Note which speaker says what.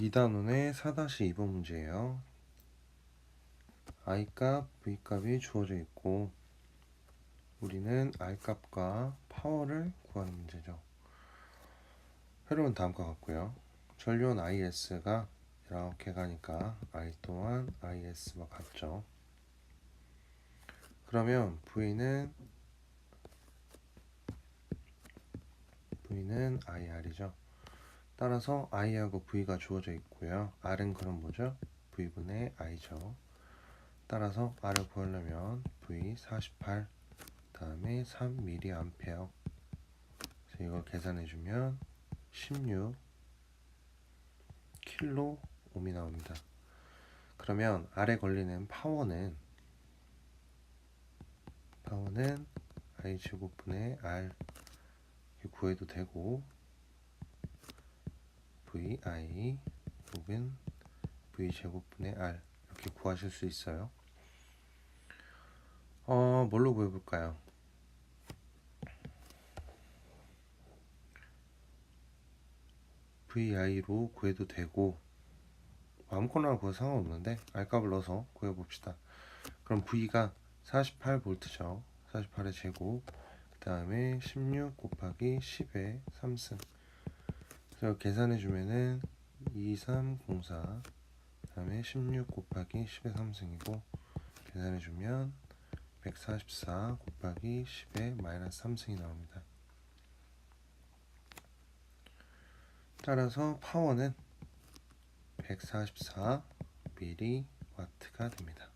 Speaker 1: 2단원의 4-2번 문제예요. i값, v값이 주어져 있고 우리는 r값과 파워를 구하는 문제죠. 회로는 다음과 같고요. 전류원 is가 이렇게 가니까 i 또한 is와 같죠. 그러면 v는 v는 ir이죠. 따라서 i하고 v가 주어져 있고요. r은 그럼 뭐죠? v분의 i죠. 따라서 r을 구하려면 v 48 다음에 3mA 그래서 이걸 계산해 주면 16 킬로 옴이 나옵니다. 그러면 R에 걸리는 파워는 파워는 I 제곱분의 R 구해도 되고 VI 혹은 V 제곱분의 R 이렇게 구하실 수 있어요. 어, 뭘로 구해볼까요? VI로 구해도 되고 아무거나 구해 상관없는데 R값을 넣어서 구해봅시다. 그럼 V가 48V죠. 48의 제곱 그 다음에 16 곱하기 10의 3승 그래서 계산해 주면은 2304그 다음에 16 곱하기 10의 3승이고 계산해 주면 144 곱하기 10의 마이너스 3승이 나옵니다. 따라서 파워는 144 mW가 됩니다.